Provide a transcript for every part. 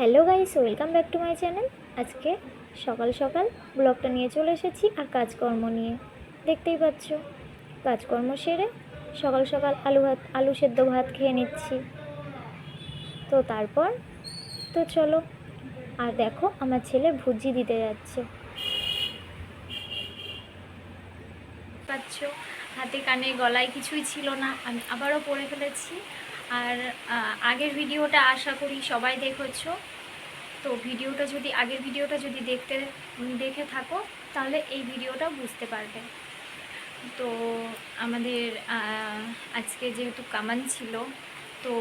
Hello guys, welcome back to my channel. আজকে সকাল সকাল ব্লগটা নিয়ে চলে এসেছি আর কাজকর্ম নিয়ে। দেখতেই পাচ্ছ, কাজকর্ম সেরে সকাল সকাল আলু ভাত, আলু সেদ্ধ ভাত খেয়ে নিচ্ছি। তো তারপর, তো চলো, আর দেখো আমার ছেলে ভুজি দিতে যাচ্ছে। পাচ্ছ, হাতে কানে গলায় কিছুই ছিল না, আমি আবারও পরে ফেলেছি। আর আগের ভিডিওটা আশা করি সবাই দেখেছ। তো ভিডিওটা যদি, আগের ভিডিওটা যদি দেখতে, দেখে থাকো, তাহলে এই ভিডিওটা বুঝতে পারবে। তো আমাদের আজকে যেহেতু কামান ছিল, তো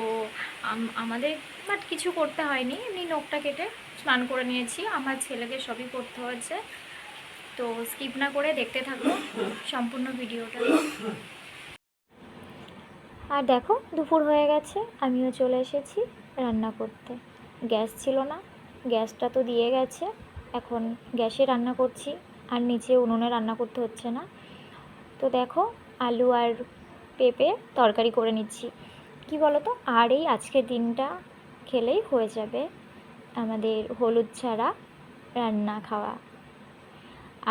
আমাদের বাট কিছু করতে হয়নি। এমনি নখটা কেটে স্নান করে নিয়েছি। আমার ছেলেকে সবই করতে হয়েছে তো স্কিপ না করে দেখতে থাকো সম্পূর্ণ ভিডিওটা। আর দেখো, দুপুর হয়ে গেছে, আমিও চলে এসেছি রান্না করতে। গ্যাস ছিল না, গ্যাসটা তো দিয়ে গেছে, এখন গ্যাসে রান্না করছি, আর নিচে উনুনে রান্না করতে হচ্ছে না। তো দেখো, আলু আর পেঁপে তরকারি করে নিচ্ছি। কি বলো তো আর এই আজকের দিনটা খেলেই হয়ে যাবে আমাদের হলুদ ছাড়া রান্না খাওয়া।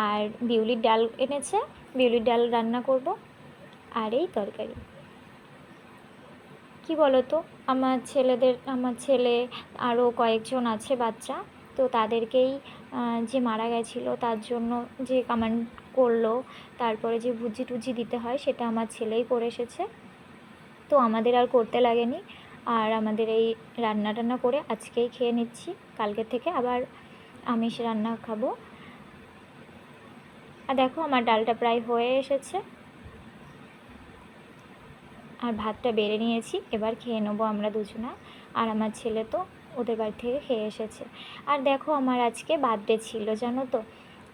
আর বিউলির ডাল এনেছে, বিউলির ডাল রান্না করব, আর এই তরকারি। কি বলো তো আমার ছেলেদের, আমার ছেলে আরও কয়েকজন আছে বাচ্চা, তো তাদেরকেই যে মারা গেছিল তার জন্য যে কামান করল, তারপরে যে ভুজি টুজি দিতে হয় সেটা আমার ছেলেই করে এসেছে। তো আমাদের আর করতে লাগেনি। আর আমাদের এই রান্না টান্না করে আজকেই খেয়ে নিচ্ছি। কালকে থেকে আবার আমিষ রান্না খাব। আর দেখো আমার ডালটা প্রায় হয়ে এসেছে। আর ভাতটা বেড়ে নিয়েছি। এবার খেয়ে নেব আমরা দুজনা। আর আমার ছেলে তো ওদের বাড়ি থেকে খেয়ে এসেছে। আর দেখো আমার আজকে বার্থডে ছিল, জানো তো?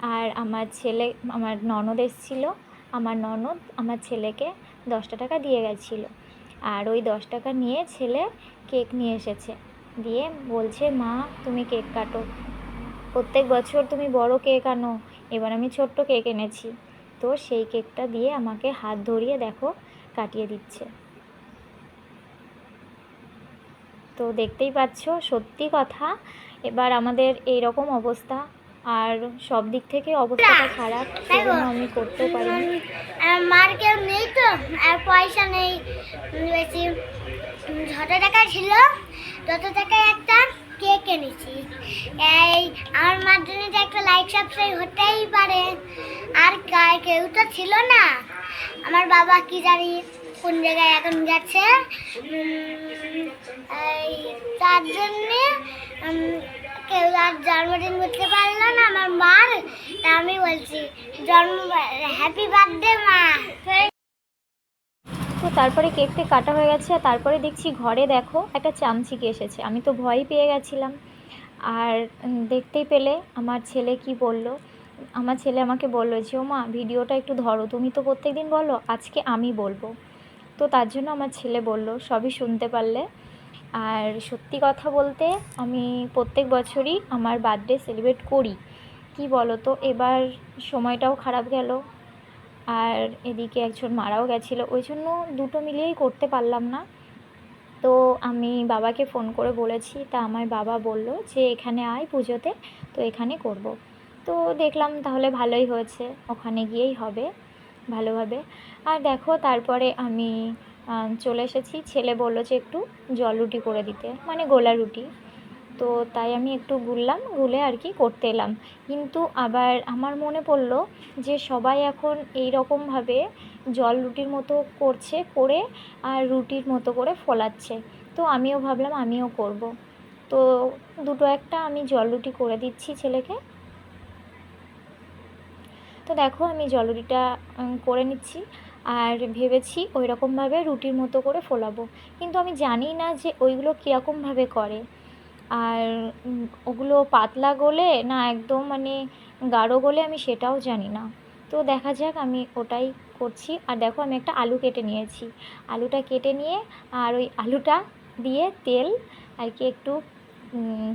আর আমার ছেলে, আমার ননদ এসেছিল। আমার ননদ আমার ছেলেকে দশটা টাকা দিয়ে গেছিল। আর ওই দশ টাকা নিয়ে ছেলে কেক নিয়ে এসেছে। দিয়ে বলছে, মা, তুমি কেক কাটো। প্রত্যেক বছর তুমি বড় কেক আনো। এবার আমি ছোট্ট কেক এনেছি। তো সেই কেকটা দিয়ে আমাকে হাত ধরিয়ে দেখো কাটিয়ে দিচ্ছে। তো দেখতেই পাচ্ছ সত্যি কথা এবার আমাদের এই রকম অবস্থা। আর সব দিক থেকে অবস্থাটা খারাপ সেজন্য আমি করতেও মার কেউ নেই তো? আর পয়সা নেই। বেশি যত টাকা ছিল তত টাকায় একটা কেক এনেছি। এই আমার মার জন্য যে একটা লাইক সাবস্ক্রাইব হতেই পারে। আর কেউ তো ছিল না। আমার বাবা কি জানি কোন জায়গায় এখন এই তার জন্যে কেউ আর জন্মদিন করতে পারল না আমার মার। তা আমি বলছি, জন্ম হ্যাপি বার্থডে মা। তো তারপরে কেকটা কাটা হয়ে গেছে, আর তারপরে দেখছি ঘরে দেখো একটা চামচিকে এসেছে। আমি তো ভয়ই পেয়ে গেছিলাম। আর দেখতেই পেলে আমার ছেলে কি বলল। আমার ছেলে আমাকে বলল যে ও মা ভিডিওটা একটু ধরো। তুমি তো প্রত্যেক দিন বলো, আজকে আমি বলব। তো তার জন্য আমার ছেলে বলল, সবই শুনতে পারলে। আর সত্যি কথা বলতে আমি প্রত্যেক বছরই আমার বার্থডে সেলিব্রেট করি। কি বলো তো এবার সময়টাও খারাপ গেল। আর এদিকে একজন মারাও গেছিল। ওই জন্য দুটো মিলিয়েই করতে পারলাম না। তো আমি বাবাকে ফোন করে বলেছি। তা আমার বাবা বলল যে, এখানে আয় পুজোতে, তো এখানে করব। তো দেখলাম তাহলে ভালোই হয়েছে, ওখানে গিয়েই হবে ভালোভাবে। আর দেখো তারপরে আমি চলে এসেছি, ছেলে বলল যে একটু জল রুটি করে দিতে মানে গোলা রুটি। তো তাই আমি একটু গুললাম, গুলে আর কি করতে এলাম। কিন্তু আবার আমার মনে পড়ল যে সবাই এখন এই রকমভাবে জল রুটির মতো করছে, করে আর রুটির মতো করে ফলাচ্ছে। তো আমিও ভাবলাম আমিও করব। তো দুটো একটা আমি জল রুটি করে দিচ্ছি ছেলেকে তো দেখো আমি জলরিটা করে নিচ্ছি আর ভেবেছি ওই রকমভাবে রুটির মতো করে ফোলাবো। কিন্তু আমি জানি না যে ওইগুলো কীরকমভাবে করে। আর ওগুলো পাতলা গলে না একদম মানে গাঢ় গলে আমি সেটাও জানি না। তো দেখা যাক আমি ওটাই করছি। আর দেখো আমি একটা আলু কেটে নিয়েছি। আলুটা কেটে নিয়ে আর ওই আলুটা দিয়ে তেল আর কি একটু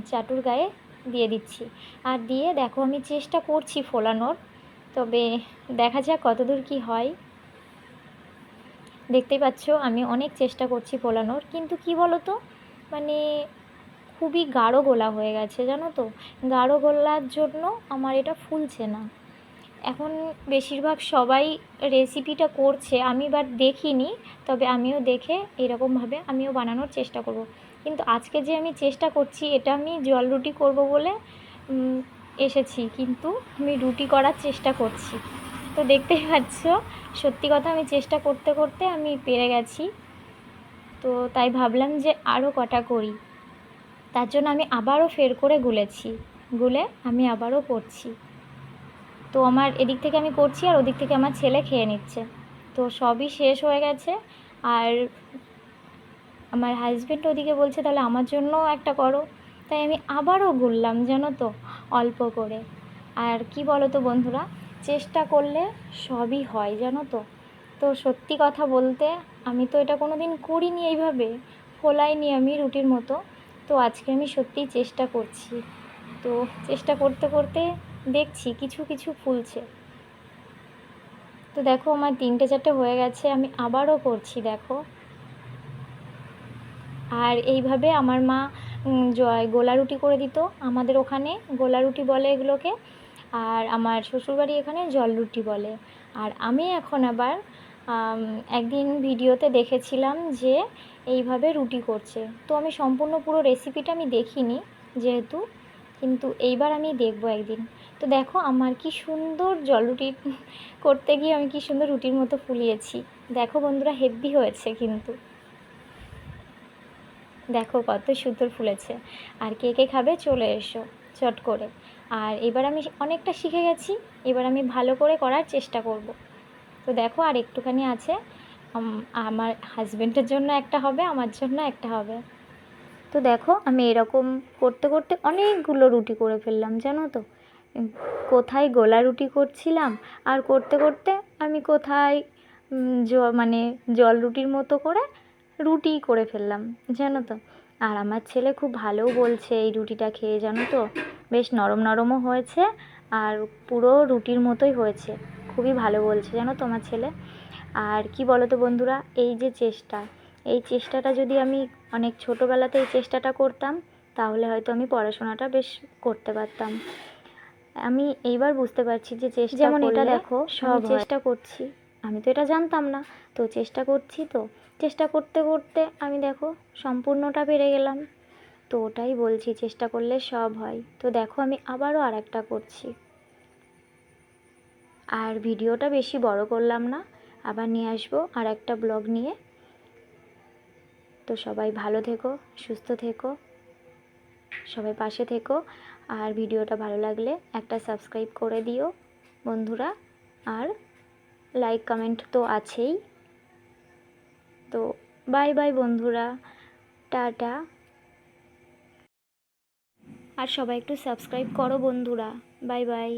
চাটুর গায়ে দিয়ে দিচ্ছি। আর দিয়ে দেখো আমি চেষ্টা করছি ফোলানোর। তবে দেখা যাক কতদূর কি হয়। দেখতেই পাচ্ছ, আমি অনেক চেষ্টা করছি ফোলানোর কিন্তু কি বলো তো মানে খুবই গাঢ় গোলা হয়ে গেছে, জানো তো? গাঢ় গোলার জন্য আমার এটা ফুলছে না। এখন বেশিরভাগ সবাই রেসিপিটা করছে, আমি বাট দেখিনি, তবে আমিও দেখে এরকমভাবে আমিও বানানোর চেষ্টা করব। কিন্তু আজকে যে আমি চেষ্টা করছি, এটা আমি জল রুটি করব বলে এসেছি, কিন্তু আমি রুটি করার চেষ্টা করছি। তো দেখতেই পাচ্ছ, সত্যি কথা আমি চেষ্টা করতে করতে আমি পেরে গেছি। তো তাই ভাবলাম যে আরও কটা করি। তার জন্য আমি আবারও ফের করে গুলেছি। গুলে আমি আবারও করছি। তো আমার এদিক থেকে আমি করছি আর ওদিক থেকে আমার ছেলে খেয়ে নিচ্ছে। তো সবই শেষ হয়ে গেছে। আর আমার হাজব্যান্ড ওদিকে বলছে, তাহলে আমার জন্যও একটা করো। তাই আমি আবারও গুললাম, জানো তো? অল্প করে। আর কি বলো তো বন্ধুরা, চেষ্টা করলে সবই হয়, জানো তো? তো সত্যি কথা বলতে আমি তো এটা কোনো দিন করিনি এইভাবে, ফোলাইনি আমি রুটির মতো। তো আজকে আমি সত্যিই চেষ্টা করছি। তো চেষ্টা করতে করতে দেখছি কিছু কিছু ফুলছে। তো দেখো আমার তিনটে চারটে হয়ে গেছে, আমি আবারও করছি, দেখো। আর এইভাবে আমার মা জয় গোলা রুটি করে দিত আমাদের ওখানে। গোলা রুটি বলে এগুলোকে। আর আমার শ্বশুরবাড়ি এখানে জল রুটি বলে। আর আমি এখন আবার একদিন ভিডিওতে দেখেছিলাম যে এইভাবে রুটি করছে। তো আমি সম্পূর্ণ পুরো রেসিপিটা আমি দেখিনি যেহেতু, কিন্তু এইবার আমি দেখব একদিন। তো দেখো আমার কি সুন্দর জল রুটি করতে গিয়ে আমি কি সুন্দর রুটির মতো ফুলিয়েছি। দেখো বন্ধুরা হেভি হয়েছে কিন্তু। দেখো কত সুন্দর ফুলেছে। আর কে কে খাবে চলে এসো, চট করে। আর এবার আমি অনেকটা শিখে গেছি, এবার আমি ভালো করে করার চেষ্টা করব। তো দেখো আর একটুখানি আছে আমার হাজব্যান্ডের জন্য একটা হবে, আমার জন্য একটা হবে। তো দেখো আমি এরকম করতে করতে অনেকগুলো রুটি করে ফেললাম, জানো তো? কোথায় গোলা রুটি করছিলাম, আর করতে করতে আমি কোথায় মানে জল রুটির মতো করে রুটি করে ফেললাম জানো তো। আর আমার ছেলে খুব ভালোও বলছে এই রুটিটা খেয়ে জানো তো। বেশ নরম নরমও হয়েছে আর পুরো রুটির মতোই হয়েছে। খুবই ভালো বলছে জানো তো আমার ছেলে। আর কি বলো তো বন্ধুরা এই যে চেষ্টা এই চেষ্টাটা যদি আমি অনেক ছোটোবেলাতে এই চেষ্টাটা করতাম তাহলে হয়তো আমি পড়াশোনাটা বেশ করতে পারতাম। আমি এইবার বুঝতে পারছি যে চেষ্টা যেমন এটা দেখো, সব চেষ্টা করছি আমি তো এটা জানতাম না। তো চেষ্টা করছি তো। চেষ্টা করতে করতে আমি দেখো সম্পূর্ণটা পেরে গেলাম। তো ওটাই বলছি, চেষ্টা করলে সব হয়। তো দেখো আমি আবারও আর একটা করছি। আর ভিডিওটা বেশি বড় করলাম না। আবার নিয়ে আসব আর একটা ব্লগ নিয়ে। তো সবাই ভালো থেকো, সুস্থ থেকো, সবাই পাশে থেকো। আর ভিডিওটা ভালো লাগলে একটা সাবস্ক্রাইব করে দিও বন্ধুরা। আর লাইক কমেন্ট তো আছেই। তো বাই বাই বন্ধুরা, টাটা। আর সবাই একটু সাবস্ক্রাইব করো বন্ধুরা বাই বাই